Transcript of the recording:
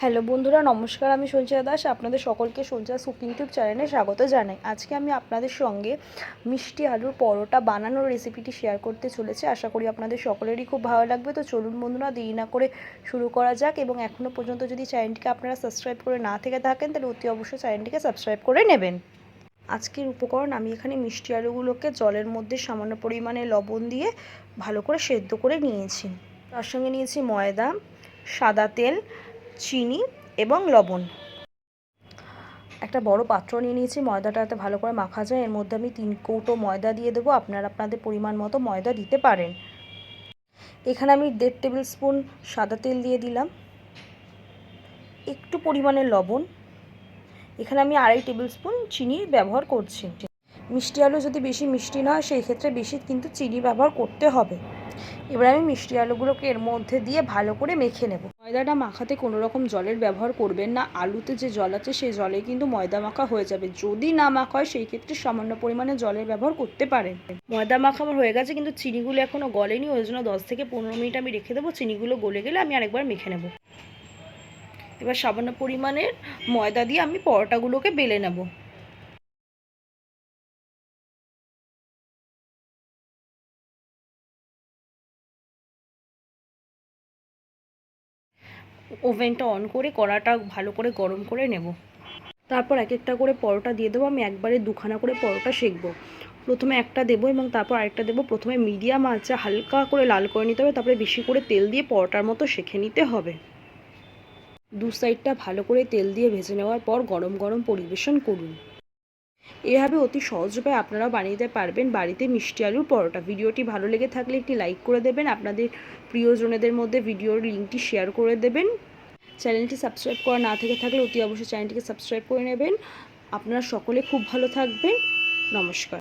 Hello বন্ধুরা, নমস্কার, আমি সঞ্চয় দাস, আপনাদের সকলকে সঞ্চয় কুকিং টিউব চ্যানেলে স্বাগত জানাই। আজকে আমি আপনাদের সঙ্গে মিষ্টি আলুর পরোটা বানানোর রেসিপিটি শেয়ার করতে চলেছি। আশা করি আপনাদের সকলেরই খুব ভালো লাগবে। তো চলুন বন্ধুরা, দেরি না করে শুরু করা যাক এবং এখনও পর্যন্ত যদি চ্যানেলটিকে আপনারা সাবস্ক্রাইব করে না থেকে থাকেন, তাহলে অতি অবশ্যই চ্যানেলটিকে সাবস্ক্রাইব করে নেবেন। আজকের উপকরণ, আমি এখানে মিষ্টি আলুগুলোকে জলের মধ্যে সামান্য পরিমাণে লবণ দিয়ে ভালো করে সেদ্ধ করে নিয়েছি। তার সঙ্গে নিয়েছি ময়দা, সাদা তেল চিনি এবং লবণ। একটা বড় পাত্র নিয়ে নিয়েছি ময়দাটা যাতে ভালো করে মাখা যায়। এর মধ্যে আমি তিন কৌটো ময়দা দিয়ে দেবো। আপনারা আপনাদের পরিমাণ মতো ময়দা দিতে পারেন। এখানে আমি দেড় টেবিল স্পুন সাদা তেল দিয়ে দিলাম। একটু পরিমাণে লবণ। এখানে আমি আড়াই টেবিল স্পুন চিনির ব্যবহার করছি। মিষ্টি আলু যদি বেশি মিষ্টি না হয়, সেই ক্ষেত্রে বেশি কিন্তু চিনি ব্যবহার করতে হবে। এবার আমি মিষ্টি আলুগুলোকে এর মধ্যে দিয়ে ভালো করে মেখে নেব। ময়দাটা মাখাতে কোনো রকম জলের ব্যবহার করবেন না। আলুতে যে জল আছে সেই জলে কিন্তু ময়দা মাখা হয়ে যাবে। যদি না মাখা হয় সেই ক্ষেত্রে সামান্য পরিমাণে জলের ব্যবহার করতে পারেন। ময়দা মাখা আমার হয়ে গেছে কিন্তু চিনিগুলো এখনও গলেনি, ওই জন্য দশ থেকে পনেরো মিনিট আমি রেখে দেবো। চিনিগুলো গলে গেলে আমি আরেকবার মেখে নেব। এবার সামান্য পরিমাণের ময়দা দিয়ে আমি পরোটাগুলোকে বেলে নেব। ওভেনটা অন করে, কড়াটা ভালো করে গরম করে নেব। তারপর এক একটা করে পরোটা দিয়ে দেবো, আমি একবারে দুখানা করে পরোটা সেকবো। প্রথমে একটা দেবো এবং তারপর আরেকটা দেবো। প্রথমে মিডিয়াম আঁচে হালকা করে লাল করে নিতে হবে, তারপরে বেশি করে তেল দিয়ে পরোটার মতো সেঁকে নিতে হবে। দু সাইডটা ভালো করে তেল দিয়ে ভেজে নেওয়ার পর গরম গরম পরিবেশন করুন। এভাবে অতি সহজ উপায় আপনারাও বানিয়ে দিতে পারবেন বাড়িতে মিষ্টি আলুর পরোটা। ভিডিওটি ভালো লেগে থাকলে একটি লাইক করে দেবেন, আপনাদের প্রিয়জনেদের মধ্যে ভিডিওর লিঙ্কটি শেয়ার করে দেবেন। চ্যানেলটি সাবস্ক্রাইব করা না থেকে থাকলে অতি অবশ্যই চ্যানেলটিকে সাবস্ক্রাইব করে নেবেন। আপনারা সকলে খুব ভালো থাকবেন। নমস্কার।